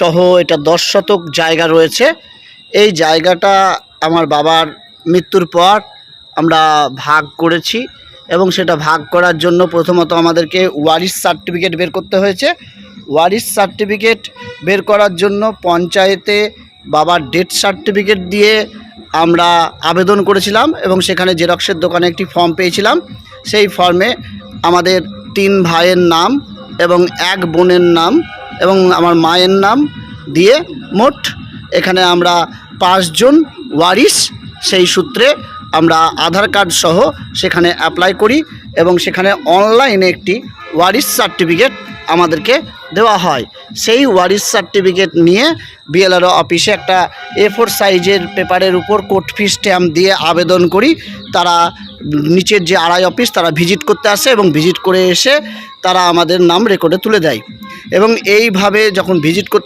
সহ এটা দশ শতক জায়গা রয়েছে। এই জায়গাটা আমার বাবার মৃত্যুর পর আমরা ভাগ করেছি এবং সেটা ভাগ করার জন্য প্রথমত আমাদেরকে ওয়ারিস সার্টিফিকেট বের করতে হয়েছে। ওয়ারিস সার্টিফিকেট বের করার জন্য পঞ্চায়েতে বাবার ডেথ সার্টিফিকেট দিয়ে আমরা আবেদন করেছিলাম এবং সেখানে জেরক্সের দোকানে একটি ফর্ম পেয়েছিলাম। সেই ফর্মে আমাদের তিন ভাইয়ের নাম এবং এক বোনের নাম এবং আমার মায়ের নাম দিয়ে মোট এখানে আমরা পাঁচজন ওয়ারিশ সেই সূত্রে আমরা আধার কার্ড সহ সেখানে অ্যাপ্লাই করি এবং সেখানে অনলাইনে একটি ওয়ারিশ সার্টিফিকেট আমাদেরকে দেওয়া হয়। সেই ওয়ারিশ সার্টিফিকেট নিয়ে বিএলআরও অফিসে একটা এ ফোর সাইজের পেপারের উপর কোর্ট ফি স্ট্যাম্প দিয়ে আবেদন করি। তারা নিচের যে আড়াই অফিস তারা ভিজিট করতে আসে এবং ভিজিট করে এসে তারা আমাদের নাম রেকর্ডে তুলে দেয়। এবং এইভাবে যখন ভিজিট করতে